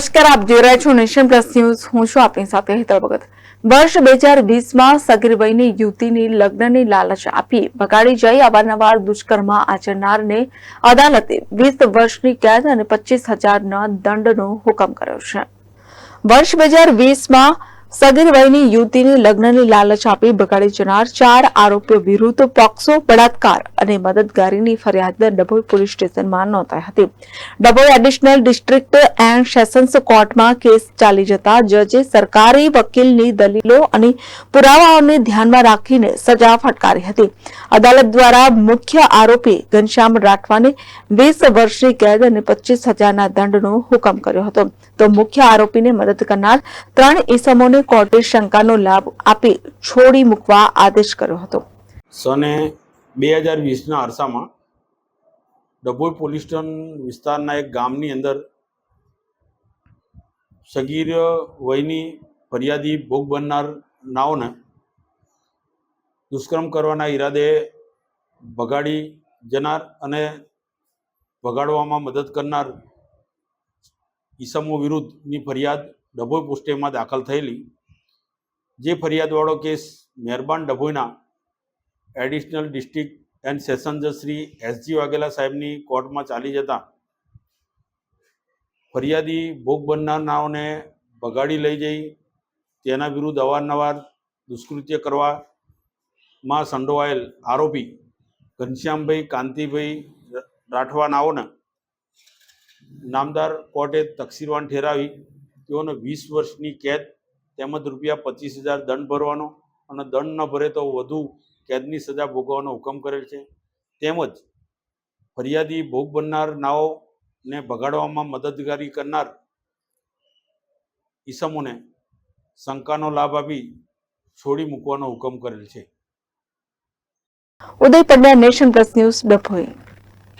નમસ્કાર, આપ જોઈ રહ્યા છો નેશન પ્લસ ન્યૂઝ. હું છું આપની સાથે હેતલ ભગત. વર્ષ બે હજાર વીસમાં સગીર યુવતીની લગ્નની લાલચ આપી ભગાડી જઈ અવારનવાર દુષ્કર્મ આચરનારને અદાલતે વીસ વર્ષની કેદ અને પચીસ હજારના દંડનો હુકમ કર્યો છે. વર્ષ બે હજાર વીસમાં સગીર વયની યુવતીની લગ્નની લાલચ આપી બગાડી જનાર ચાર આરોપીઓ વિરુદ્ધ પોક્સો, બળાત્કાર અને મદદગારીની ફરિયાદ ડભોઈ પોલીસ સ્ટેશનમાં નોંધાઈ હતી. Dabhoi additional district and sessions કોર્ટમાં કેસ ચાલી જતા જજે સરકારી વકીલની દલીલો અને પુરાવાઓને ધ્યાનમાં રાખીને સજા ફટકારી હતી. અદાલત દ્વારા મુખ્ય આરોપી ઘનશ્યામ રાઠવાને વીસ વર્ષની કેદ અને પચીસ હજારના દંડનો હુકમ કર્યો હતો. તો મુખ્ય આરોપીને મદદ કરનાર ત્રણ ઈસમોને કોર્ટે શંકાનો લાભ આપી છોડી મૂકવા આદેશ કર્યો હતો. સને બે હજાર વીસના અરસામાં ડભોઈ પોલીસ સ્ટેશન વિસ્તારના એક ગામની અંદર સગીર વયની ફરિયાદી ભોગ બનનાર નાઓને દુષ્કર્મ કરવાના ઈરાદે ભગાડી જનાર અને ભગાડવામાં મદદ કરનાર ઈસમો વિરુદ્ધની ફરિયાદ ડભોઈ પોસ્ટેમાં દાખલ થયેલી. જે ફરિયાદવાળો કેસ મહેરબાન ડભોઈના એડિશનલ ડિસ્ટ્રિક્ટ એન્ડ સેશન જજ શ્રી એસજી વાઘેલા સાહેબની કોર્ટમાં ચાલી જતા ફરિયાદી ભોગ બનનારનાઓને બગાડી લઈ જઈ, તેના વિરુદ્ધ અવારનવાર દુષ્કૃત્ય કરવામાં સંડોવાયેલ આરોપી ઘનશ્યામભાઈ કાંતિભાઈ રાઠવાનાઓને નામદાર કોર્ટે તકસીરવાન ઠેરાવી, તેઓને વીસ વર્ષની કેદ તેમજ રૂપિયા પચીસ હજાર દંડ ભરવાનો અને દંડ ન ભરે તો વધુ કેદની સજા ભોગવવાનો હુકમ કરેલ છે. તેમજ ફરિયાદી ભોગ બનનાર નાઓને ભગાડવામાં મદદગારી કરનાર ઈસમોને શંકાનો લાભ આપી છોડી મૂકવાનો હુકમ કરેલ છે. Uday nation plus news Dabhoi